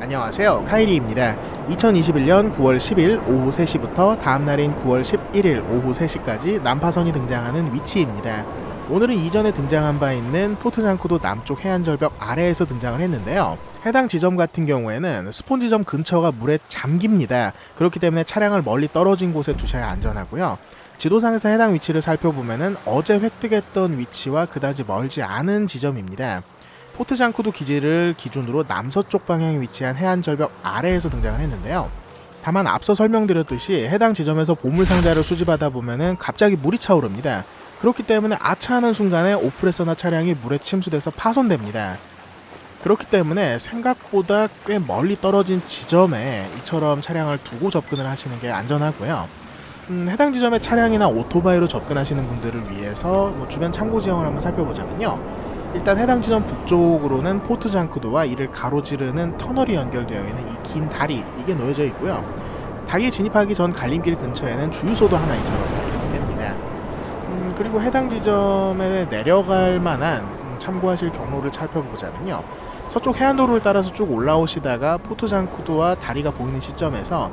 안녕하세요. 카이리입니다. 2021년 9월 10일 오후 3시부터 다음 날인 9월 11일 오후 3시까지 난파선이 등장하는 위치입니다. 오늘은 이전에 등장한 바 있는 포트장쿠도 남쪽 해안 절벽 아래에서 등장을 했는데요. 해당 지점 같은 경우에는 스폰 지점 근처가 물에 잠깁니다. 그렇기 때문에 차량을 멀리 떨어진 곳에 두셔야 안전하고요. 지도상에서 해당 위치를 살펴보면은 어제 획득했던 위치와 그다지 멀지 않은 지점입니다. 포트장쿠도 기지를 기준으로 남서쪽 방향에 위치한 해안 절벽 아래에서 등장을 했는데요. 다만 앞서 설명드렸듯이 해당 지점에서 보물 상자를 수집하다 보면은 갑자기 물이 차오릅니다. 그렇기 때문에 아차하는 순간에 오프레서나 차량이 물에 침수돼서 파손됩니다. 그렇기 때문에 생각보다 꽤 멀리 떨어진 지점에 이처럼 차량을 두고 접근을 하시는 게 안전하고요. 음, 해당 지점에 차량이나 오토바이로 접근하시는 분들을 위해서 뭐 주변 참고 지형을 한번 살펴보자면요. 일단 해당 지점 북쪽으로는 포트 장쿠드와 이를 가로지르는 터널이 연결되어 있는 이 긴 다리 이게 놓여져 있고요. 다리에 진입하기 전 갈림길 근처에는 주유소도 하나 이처럼 이렇게. 음, 그리고 해당 지점에 내려갈 만한 음, 참고하실 경로를 살펴보자면요. 서쪽 해안도로를 따라서 쭉 올라오시다가 포토장쿠도와 다리가 보이는 시점에서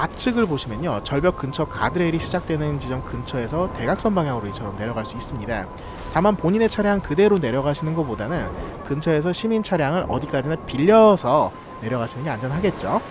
좌측을 보시면요. 절벽 근처 가드레일이 시작되는 지점 근처에서 대각선 방향으로 이처럼 내려갈 수 있습니다. 다만 본인의 차량 그대로 내려가시는 것보다는 근처에서 시민 차량을 어디까지나 빌려서 내려가시는 게 안전하겠죠.